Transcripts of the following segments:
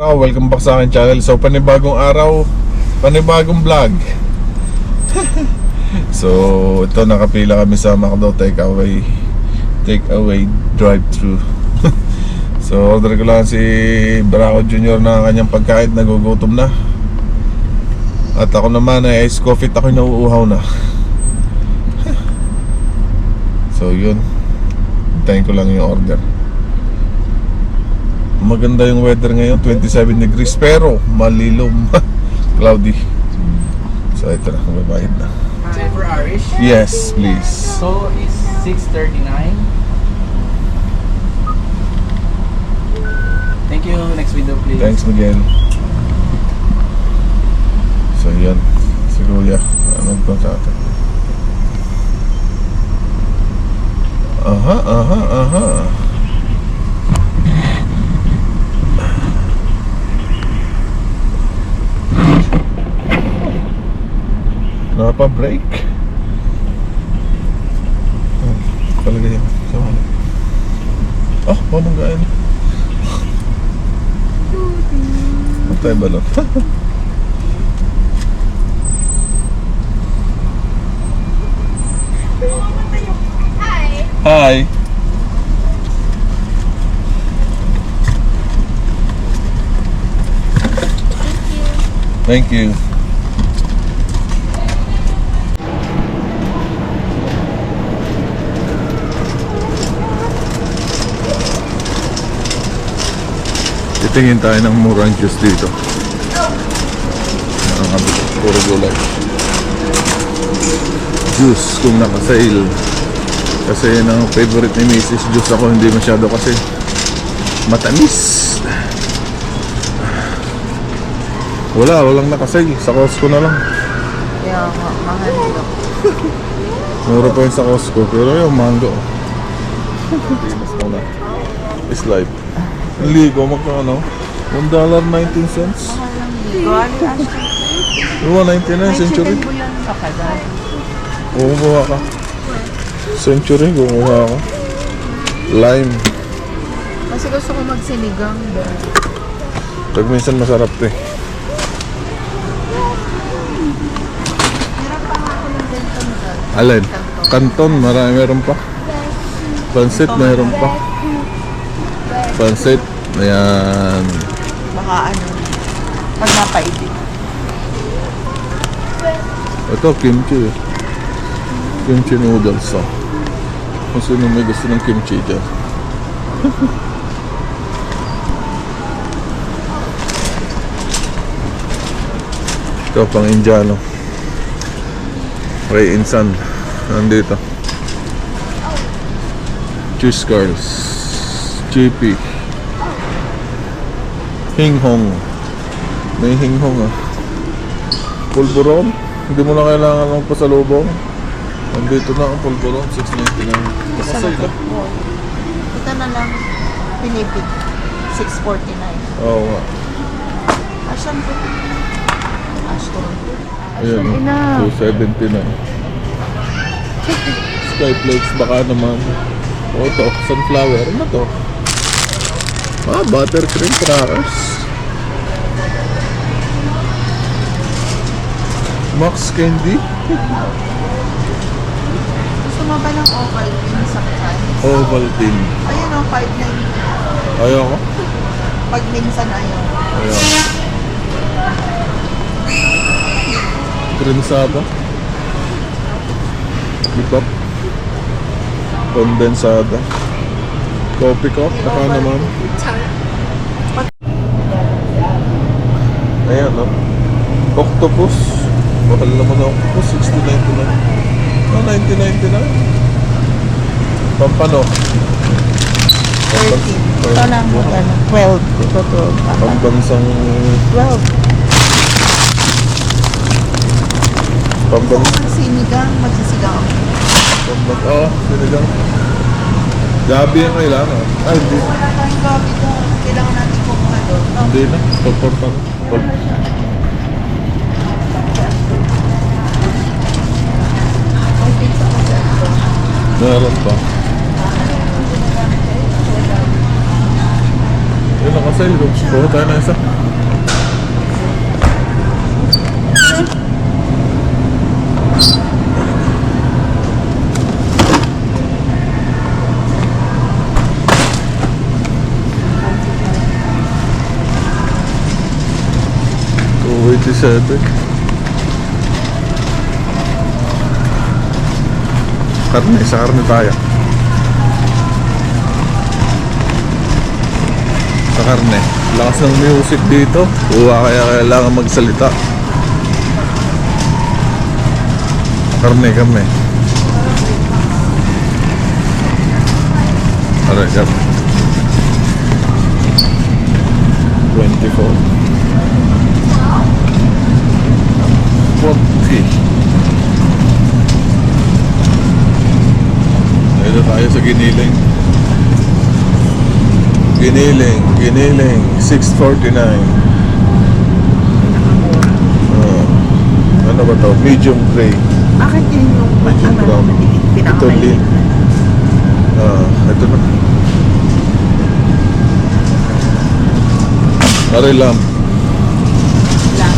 Oh, welcome back sa akin channel. So, panibagong araw, panibagong vlog. so, ito nakapila kami sa McDo Takeaway Takeaway Drive-Thru. so, order ko lang si Braco Jr. na kanyang pagkain, nagugutom na. At ako naman ay ice coffee ako'y nauuhaw na. so, yun. Hintayin ko lang yung order. Maganda yung weather ngayon, 27 degrees pero malilom, cloudy. So ito na, mabayad na. Ten for Irish. Yes, please. So it's 639. Thank you. Next window please. Thanks Miguel. So yan, si Kuya, ano ba sa atin? Aha, aha, aha. Napa-break. Oh, palagay yan. Sa wala. Oh, mamanggaan. Patay balon. Hi. Hi. Thank you. Titingin tayo ng murang juice dito. Nakakabit. Puro gulay. Juice kung naka-sale. Kasi yun ang favorite ni Mrs. Juice ako hindi masyado kasi matamis. Wala, walang nakasale. Sa Costco na lang. Nga, mahal. Mura pa yun sa Costco. Pero yung mango. Na. Is life. Ligo magkano? $1.19 cents. Mahal lang dito. Ano yung Yung 199 century. Kumuha ka. Century, kumuha ka. Lime. Kasi gusto ko magsinigang. Pag minsan masarap to eh. Alin? Kanton, marami meron pa. Pansit, meron pa. Pansit, ayan. Baka ano, pag napaibig. Ito, kimchi. Kimchi noodles oh. Kung sino may gusto ng kimchi dyan. Ito, pang Indiano. Ray Insan. Nandito. Cheese curls. GP. Hinghong. May hinghong ah. Pulburon. Hindi mo na kailangan ng pasalubong. Nandito na ang pulburon. 699. Kasi na. Ito na lang, pinipig. 649. Oo nga. Asan po? Ashton. Ayan. Ina. 279. Skyflakes baka naman. O ito, sunflower. Ano to? Ah, buttercream crackers. Max Candy. Gusto mo ba ng Ovaltine sa kan? Ovaltine. Ayun o, 590. Ayaw ko. Pag minsan ayaw. Ayaw. Prensado. Bibop. Kondensada. Coffee cup. Baka naman. Ayan, no? Octopus. Mahal naman ang octopus. 60.99. Ah, 90.99. Pampano. 13. Ito lang, ano, 12. Ito 12. Tama. Pambansang... 12. Pambang... Magsinigang, magsisigang ako. Pambang... Oo, oh, sinigang. Gabi ang kailangan. Ay, hindi. Wala tayong gabi doon. Kailangan natin. No? Hindi na. Ko sa ito. Meron pa. Yun ang kasal ko. Kuha tayo na isa. Eighty-seven. Karne, sa karne tayo. Sa karne. Lakas ng music dito. Uwa kaya kailangan magsalita. Karne kami. Aray, karne. 24. 40. Dito tayo sa Giniling. Giniling, Giniling, 649. Ah, ano ba to? Medium gray. Bakit yun yung Medium ano, brown. Ito lean. na? Ah, ito na. Aray lamb, Lang.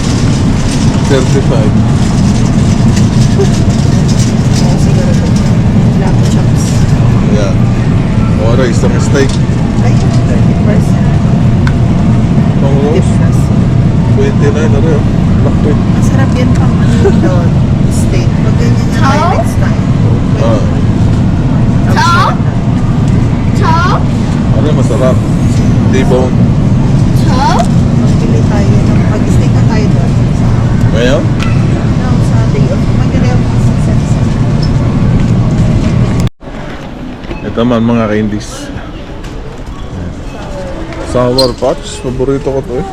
35. Oo, siguro po. Lamb chops. Yan. O aray, isang steak. Ay, 30%. Pang Difference. 29 aray. oh. Laki. Masarap yan pang ano doon. Steak. Pag ganyan na tayo Chow? next time. Ah, Chow? na. Chop? aray, masarap. T-bone. Chop? Magbili tayo ng mag-steak na tayo doon. Ngayon? Ito man mga candies. Sour Patch, paborito ko to eh. Na.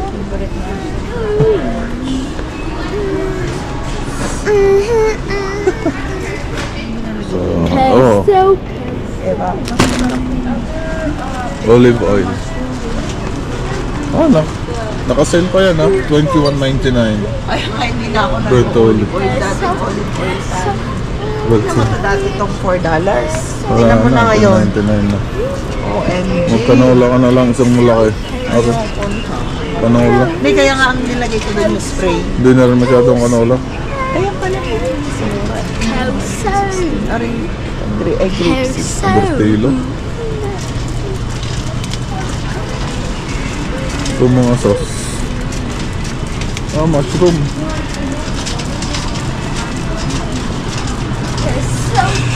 So, oh, olive oil. Ah, na. Naka-sale pa yan ha, 21.99. Ay, hindi na ako Brent olive. oil. Dati olive oil Naman na dati itong $4. dollars. wala Tingnan mo na na, ngayon. 2.99 na. OMG. Magkanola ka na lang isang malaki. Okay, kanola. Hindi, kaya nga ang nilagay ko doon yung spray. Hindi na rin masyadong kanola. Kaya pala po. Aray, gra- ay grape seeds. Bertilo. Ito mga sauce. Ah, mushroom.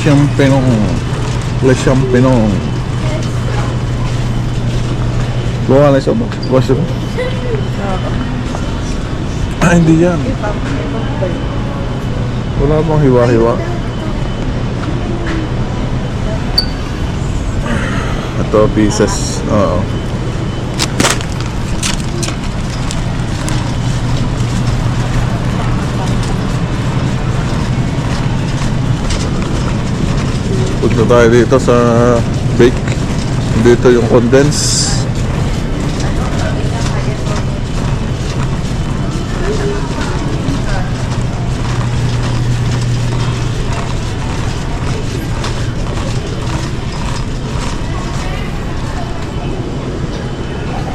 Champignon. Le champignon. Bawa na siya ba? Mushroom? Ah, hindi yan. Wala bang hiwa-hiwa? Ito, pieces. Oo. Punta tayo dito sa bake. Dito yung condense.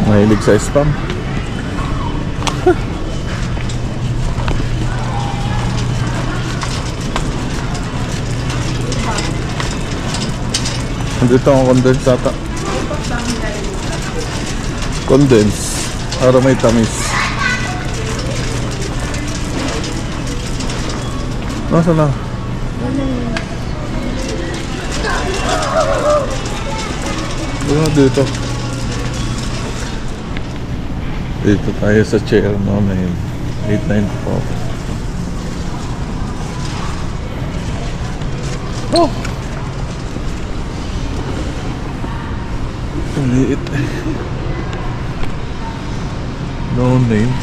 Mahilig sa spam. Andito ang condense ata. Condense. Para may tamis. Nasa na? Wala dito. Dito tayo sa chair namin. 894. Oh! Ang liit. No name.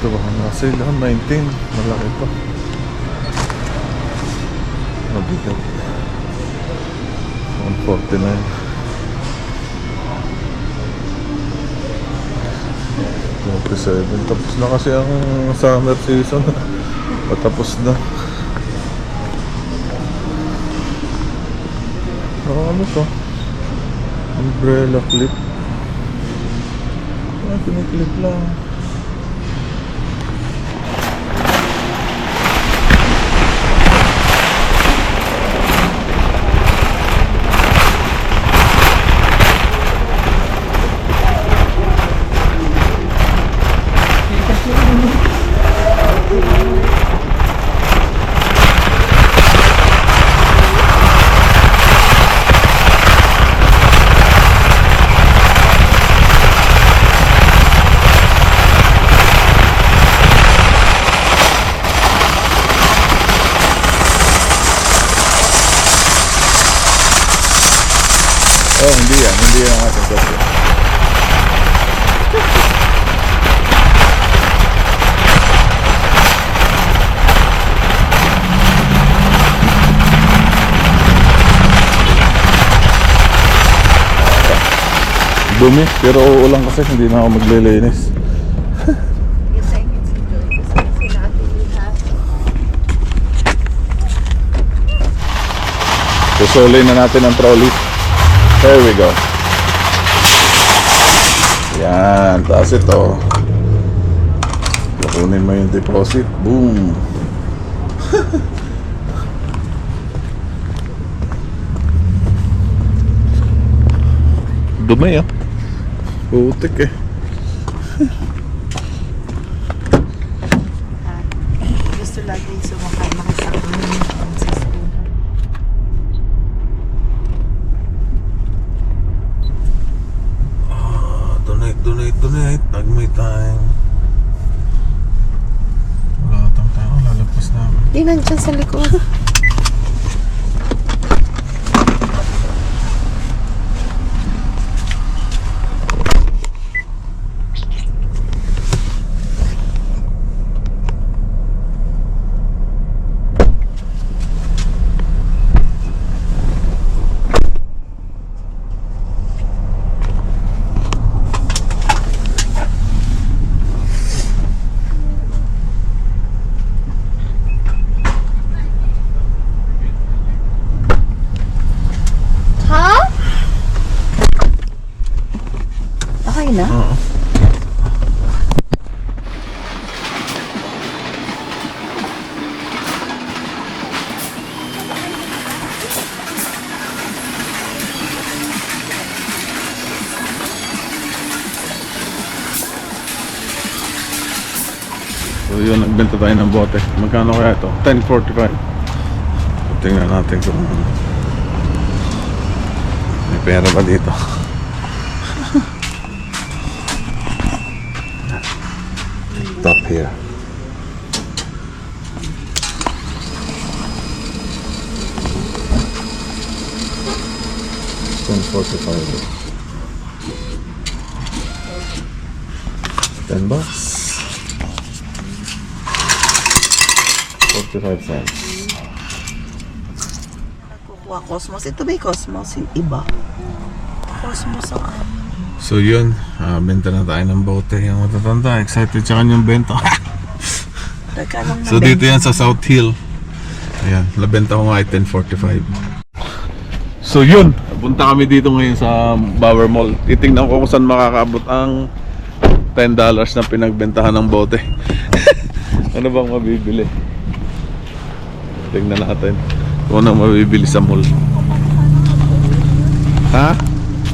Ito ba? Nasa ilang 19. Malaki pa. Mabigat. 149. 27. Tapos na kasi ang summer season. Patapos na. Oh, ano to? umbrella clip. Ah, clip lang. Dumi, pero uulan kasi hindi na ako maglilinis. Yes, I can see the kasi natin you have. Susulin na natin ang trolley. There we go. Yan, taas ito. Kukunin mo yung deposit. Boom. Dumi ah. Putik eh. Gusto lagi sumakay makisama ng sa school. Donate, donate, donate. Pag may time. Wala atang tao. Lalagpas na ako. Di nandiyan sa likod. Huh? Okay na? Oo. So yun, nagbenta tayo ng bote. Magkano kaya ito? 10.45. So, tingnan natin kung may pera ba dito. Top here. Ten forty-five. Ten bucks. Forty-five cents. Kukuha Cosmos. Ito ba yung Cosmos? Yung iba. Cosmos ang amin. So yun, ah, benta na tayo ng bote. Yung matatanda, excited sa kanyang benta. Teka lang na so dito yan sa South Hill. Ayan, nabenta ko nga ay 1045. So yun, punta kami dito ngayon sa Bower Mall. Titingnan ko kung saan makakaabot ang $10 na pinagbentahan ng bote. ano bang mabibili? Tingnan natin kung ano mabibili sa mall. Ha?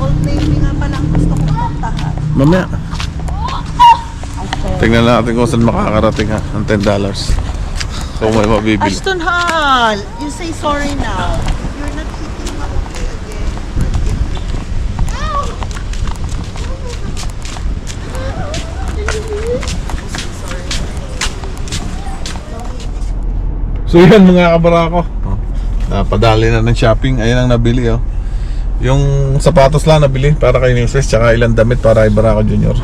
Old Navy nga pala ang gusto kong puntahan. Mamaya. Tingnan natin kung saan makakarating ha, ang $10. Kung may mabibili. Ashton Hall! You say sorry now. So yan mga kabarako. Oh. Napadali na ng shopping. Ayan ang nabili oh. Yung sapatos lang nabili para kay Newsfest tsaka ilang damit para kay Barako Junior.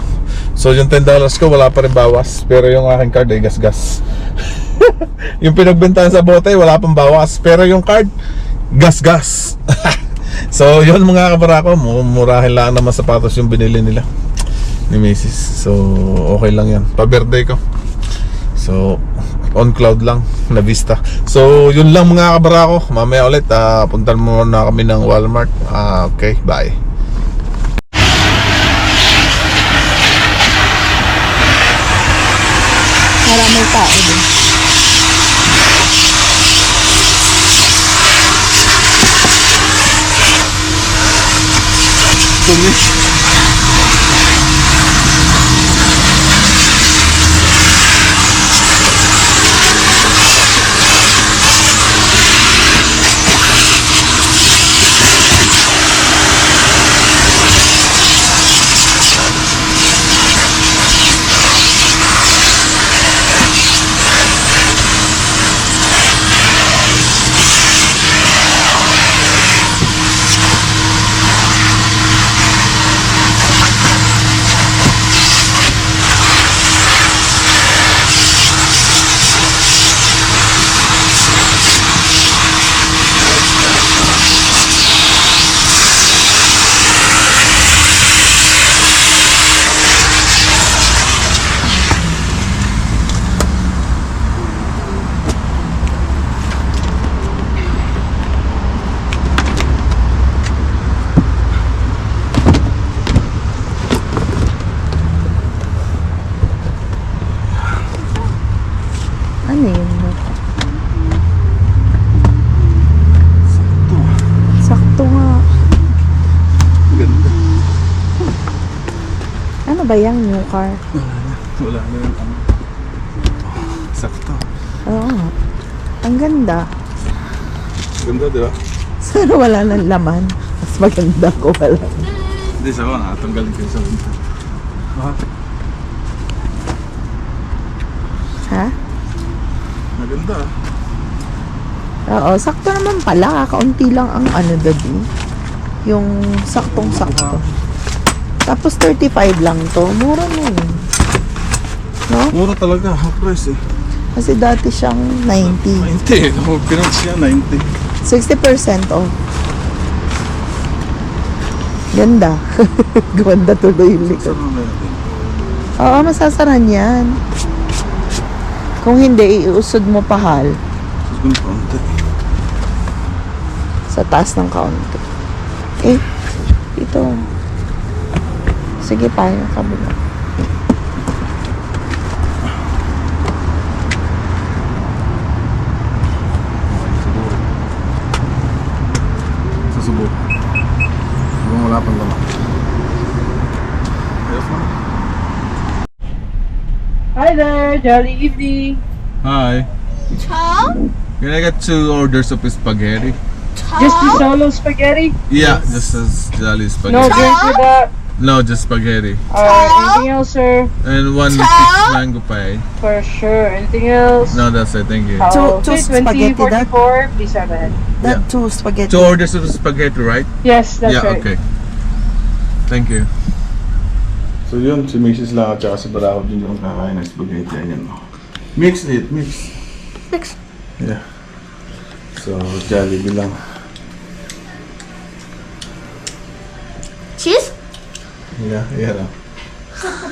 So yung $10 ko wala pa rin bawas pero yung aking card ay gas-gas. yung pinagbentahan sa bote wala pang bawas pero yung card gas-gas. so yun mga kabarako, mu- murahin lang naman sapatos yung binili nila ni Macy's. So okay lang yan. Pa-birthday ko. So, on cloud lang na Vista. So yun lang mga kabarako mamaya ulit ah, uh, puntan muna kami ng Walmart. Uh, okay bye. Maraming tao din. Tumish. Yung new car? Wala na yung ano. Sakto. Oo nga. Ang ganda. Ganda, di ba? Sana wala nang laman. Mas maganda ko wala. Hindi, sawa nga. Tanggalin ko yung sa winter. Ah, Ha? maganda. Oo, sakto naman pala. Kaunti lang ang ano daddy. Yung saktong-sakto. Tapos 35 lang to. Mura na yun. No? Mura talaga. Half price eh. Kasi dati siyang 90. 90. Ako, pinag siya 90. 60% off. Ganda. Ganda tuloy yung likod. Oo, masasaran yan. Kung hindi, iusod mo pa hal Sus ko na konti. sa taas ng kaunti. Eh. Sige pa, yung kabila. Siguro. Susubok. Wala pang laman. Ayos na. Hi there, jolly evening. Hi. Chow? Can I get two orders of spaghetti? Just the solo spaghetti? Yeah, just as jolly spaghetti. No spaghetti. drink with that. No, just spaghetti. Alright, anything else, sir? And one Chow? six mango pie. For sure. Anything else? No, that's it. Thank you. Two- two Okay, spaghetti, 2044, please have it. Yeah. That two spaghetti. Two orders of spaghetti, right? Yes, that's yeah, right. okay. Thank you. So yun, si Mrs. lang at saka si Barako din yung kakain ng spaghetti. Ayan o. Mix it, mix. Mix. Yeah. So, Jollibee lang. Yeah, yeah.